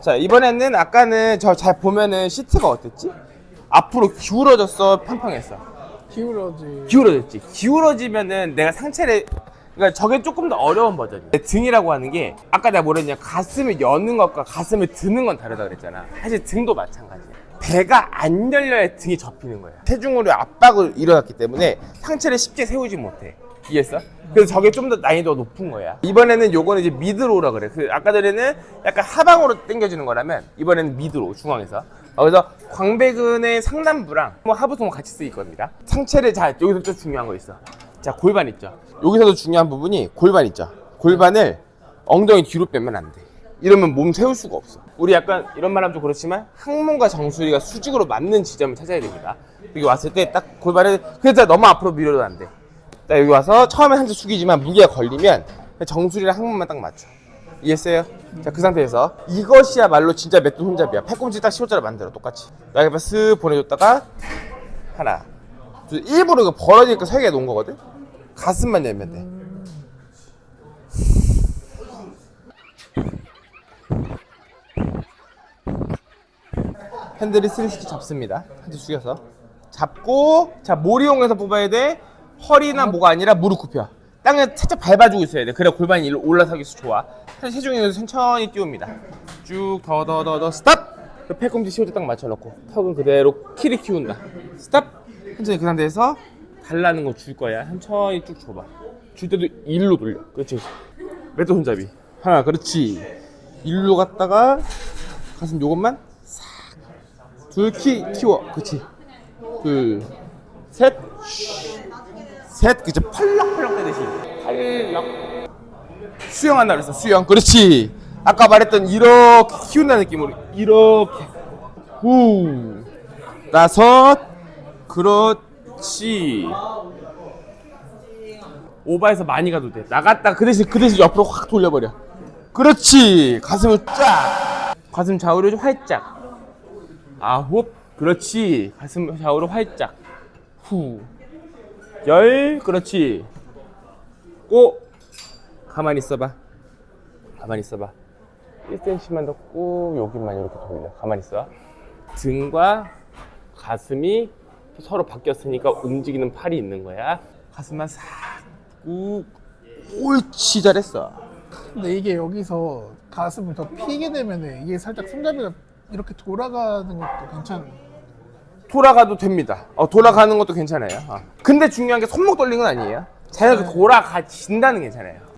자 이번에는 아까는 저 잘 보면은 시트가 어땠지? 앞으로 기울어졌어 팡팡했어? 기울어지. 기울어졌지. 기울어지면은 내가 상체를 그러니까 저게 조금 더 어려운 버전이야. 등이라고 하는 게 아까 내가 뭐랬냐 가슴을 여는 것과 가슴을 드는 건 다르다 그랬잖아. 사실 등도 마찬가지야. 배가 안 열려야 등이 접히는 거야. 체중으로 압박을 일어났기 때문에 상체를 쉽게 세우지 못해 이해했어? 그래서 저게 좀 더 난이도가 높은 거야. 이번에는 요거는 이제 미드로라 그래. 그 아까 전에는 약간 하방으로 당겨지는 거라면 이번에는 미드로 중앙에서. 어, 그래서 광배근의 상단부랑 뭐 하부통 같이 쓰일 겁니다. 상체를 잘 여기서 또 중요한 거 있어. 자 골반 있죠? 여기서도 중요한 부분이 골반 있죠? 골반을 엉덩이 뒤로 빼면 안 돼. 이러면 몸 세울 수가 없어. 우리 약간 이런 말 하면 좀 그렇지만 항문과 정수리가 수직으로 맞는 지점을 찾아야 됩니다. 여기 왔을 때 딱 골반을 그래서 너무 앞으로 밀어도 안 돼 딱 여기 와서 처음에 한쪽 숙이지만 무게가 걸리면 정수리랑 항문만 딱 맞춰. 이해했어요? 자 그 상태에서 이것이야말로 진짜 맷돈 혼잡이야. 팔꿈치 딱 15자로 만들어 똑같이. 여기 쓱 보내줬다가 하나 둘 일부러 이거 벌어지니까 세 개 놓은 거거든? 가슴만 열면 돼. 핸들이 360 잡습니다. 한쪽 숙여서. 잡고 자 모리용에서 뽑아야 돼 허리나 뭐가 아니라 무릎 굽혀. 땅에 살짝 밟아주고 있어야 돼. 그래 골반이 일로 올라서기서 좋아. 사실 체중에서 천천히 띄웁니다. 쭉 더 더 더 더 스탑! 그 팔꿈치 15도 딱 맞춰놓고 턱은 그대로 키를 키운다. 스탑! 천천히 그 상태에서 달라는 거 줄 거야. 천천히 쭉 줘봐. 줄 때도 일로 돌려. 그렇지 매도 손잡이. 하나 그렇지. 일로 갔다가 가슴 요것만 둘키 키워. 그치 둘셋 셋 그치 펄럭펄럭 되듯이. 팔럭. 수영한다 그랬어 수영. 그렇지. 아까 말했던 이렇게 키운다는 느낌으로 이렇게. 후. 나섯. 그렇지. 오바해서 많이 가도 돼. 나갔다 그 대신 그 대신 옆으로 확 돌려버려. 그렇지. 가슴을 쫙. 가슴 좌우로 활짝. 아홉. 그렇지. 가슴 좌우로 활짝. 후 열 그렇지. 꼭 가만히 있어봐. 가만히 있어봐. 1cm만 더꾹 여기만 이렇게 돌려. 가만히 있어 등과 가슴이 서로 바뀌었으니까 움직이는 팔이 있는 거야. 가슴만 싹꾹. 옳지 잘했어. 근데 이게 여기서 가슴을 더 피게 되면 이게 살짝 손잡이가 이렇게 돌아가는 것도 괜찮은. 돌아가도 됩니다. 어, 돌아가는 것도 괜찮아요. 어. 근데 중요한 게 손목 돌리는 건 아니에요. 자연스럽게 돌아가진다는 게 괜찮아요.